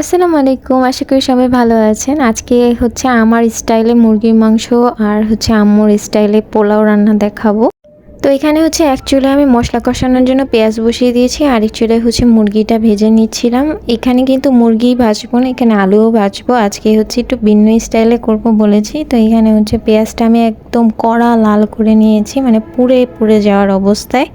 আসসালামু আলাইকুম, আশা করি সবাই ভালো আছেন। আজকে হচ্ছে আমার স্টাইলে মুরগির মাংস আর হচ্ছে আম্মুর স্টাইলে পোলাও রান্না দেখাবো। তো এখানে হচ্ছে এক আমি মশলা কষানোর জন্য পেঁয়াজ বসিয়ে দিয়েছি, আর এক হচ্ছে মুরগিটা ভেজে নিচ্ছিলাম। এখানে কিন্তু মুরগি ভাজবো না, এখানে আলুও ভাজবো। আজকে হচ্ছে একটু ভিন্ন স্টাইলে করব বলেছি, তো এখানে হচ্ছে পেঁয়াজটা আমি একদম কড়া লাল করে নিয়েছি মানে পুড়ে পুড়ে যাওয়ার অবস্থায়।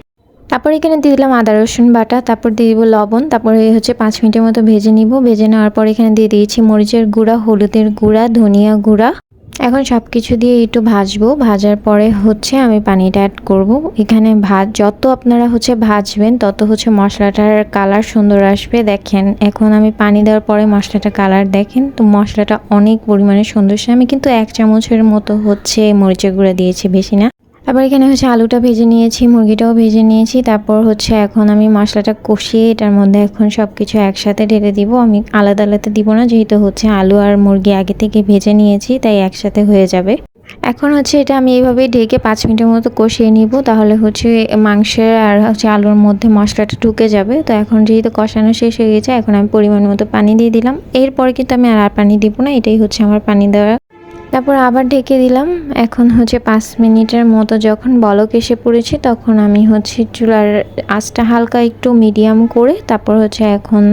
তারপর এখানে দিয়ে দিলাম আদা, রসুন বাটা, তারপর দিয়ে দিব লবণ, তারপরে হচ্ছে পাঁচ মিনিটের মতো ভেজে নিব। ভেজে নেওয়ার পর এখানে দিয়ে দিয়েছি মরিচের গুঁড়া, হলুদের গুঁড়া, ধনিয়া গুঁড়া। এখন সব কিছু দিয়ে একটু ভাজবো। ভাজার পরে হচ্ছে আমি পানিটা অ্যাড করব। এখানে ভাত যত আপনারা হচ্ছে ভাজবেন, তত হচ্ছে মশলাটার কালার সুন্দর আসবে। দেখেন, এখন আমি পানি দেওয়ার পরে মশলাটা কালার দেখেন। তো মশলাটা অনেক পরিমাণে সুন্দর। আমি কিন্তু এক চামচের মতো হচ্ছে মরিচের গুঁড়া দিয়েছি, বেশি না। তারপর এখানে হচ্ছে আলুটা ভেজে নিয়েছি, মুরগিটাও ভেজে নিয়েছি। তারপর হচ্ছে এখন আমি মশলাটা কষিয়ে এটার মধ্যে এখন সব কিছু একসাথে ঢেলে দিব। আমি আলাদা আলাদা দিব না, যেহেতু হচ্ছে আলু আর মুরগি আগে থেকে ভেজে নিয়েছি, তাই একসাথে হয়ে যাবে। এখন হচ্ছে এটা আমি এইভাবে ঢেকে পাঁচ মিনিটের মতো কষিয়ে নিব, তাহলে হচ্ছে মাংসের আর হচ্ছে আলুর মধ্যে মশলাটা ঢুকে যাবে। তো এখন যেহেতু কষানো শেষ হয়ে গেছে, এখন আমি পরিমাণ মতো পানি দিয়ে দিলাম। এরপরে কিন্তু আমি আর পানি দিব না, এটাই হচ্ছে আমার পানি দেওয়া তারপর আবার ঢেকে দিলাম। এখন হচ্ছে পাঁচ মিনিটের মতো যখন বলক এসে পড়েছে তখন আমি হচ্ছে চুলার আঁচটা হালকা একটু মিডিয়াম করে তারপর হচ্ছে এখন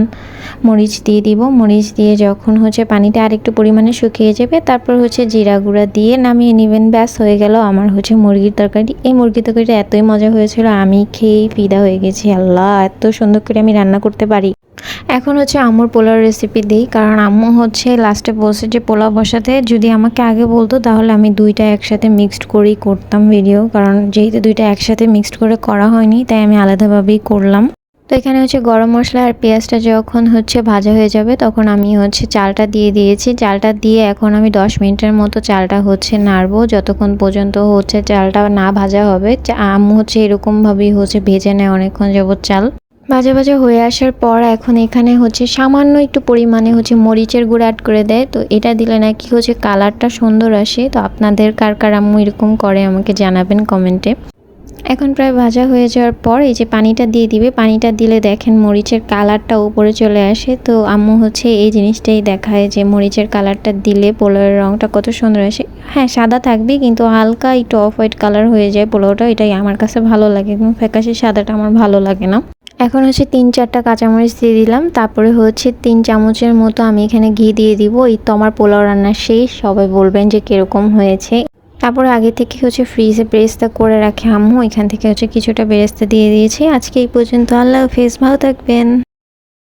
মরিচ দিয়ে দিব। মরিচ দিয়ে যখন হচ্ছে পানিটা আরেকটু পরিমাণে শুকিয়ে যাবে তারপর হচ্ছে জিরা গুঁড়া দিয়ে নামিয়ে নেবেন। ব্যাস, হয়ে গেল আমার হচ্ছে মুরগির তরকারি। এই মুরগির তরকারিটা এতই মজা হয়েছিল, আমি খেয়েই ফিদা হয়ে গেছি। আল্লাহ, এত সুন্দর করে আমি রান্না করতে পারি। এখন হচ্ছে আম্মুর পোলাও রেসিপি দিই, কারণ আম্মু হচ্ছে লাস্টে বলছে যে পোলাও বসাতে, যদি আমাকে আগে বলতো তাহলে আমি দুইটা একসাথে মিক্সড করেই করতাম ভিডিও কারণ যেহেতু দুইটা একসাথে মিক্সড করে করা হয়নি, তাই আমি আলাদাভাবেই করলাম। তো এখানে হচ্ছে গরম মশলা আর পেঁয়াজটা যখন হচ্ছে ভাজা হয়ে যাবে, তখন আমি হচ্ছে চালটা দিয়ে দিয়েছি। চালটা দিয়ে এখন আমি দশ মিনিটের মতো চালটা হচ্ছে নাড়বো, যতক্ষণ পর্যন্ত হচ্ছে চালটা না ভাজা হবে। আম্মু হচ্ছে এরকমভাবেই হচ্ছে ভেজে নেয় অনেকক্ষণ যাবত চাল। ভাজা ভাজা হয়ে আসার পর এখন এখানে হচ্ছে সামান্য একটু পরিমাণে হচ্ছে মরিচের গুঁড়ো অ্যাড করে দেয়। তো এটা দিলে নাকি হচ্ছে কালারটা সুন্দর আসে। তো আপনাদের কার কার আম্মু এরকম করে আমাকে জানাবেন কমেন্টে এখন প্রায় ভাজা হয়ে যাওয়ার পর এই যে পানিটা দিয়ে দিবে, পানিটা দিলে দেখেন মরিচের কালারটা উপরে চলে আসে। তো আম্মু হচ্ছে এই জিনিসটাই দেখায় যে মরিচের কালারটা দিলে পোলাওয়ের রঙটা কত সুন্দর আসে। হ্যাঁ সাদা থাকবে কিন্তু হালকা একটু অফ হোয়াইট কালার হয়ে যায় পোলাওটা। এটাই আমার কাছে ভালো লাগে এবং ফ্যাকাশে সাদাটা আমার ভালো লাগে না। এখন হচ্ছে তিন চারটা কাঁচামরিচ দিয়ে দিলাম। তারপরে হচ্ছে তিন চামচের মতো আমি এখানে ঘি দিয়ে দিব। এই তো আমার পোলাও রান্না শেষ। সবাই বলবেন যে কীরকম হয়েছে। তারপরে আগে থেকে হচ্ছে ফ্রিজে বেরেস্তা করে রাখে আম্মু। এখান থেকে হচ্ছে কিছুটা বেরেস্তা দিয়ে দিয়েছি। আজকে এই পর্যন্ত। আল্লাহ ফেস ভালো থাকবেন।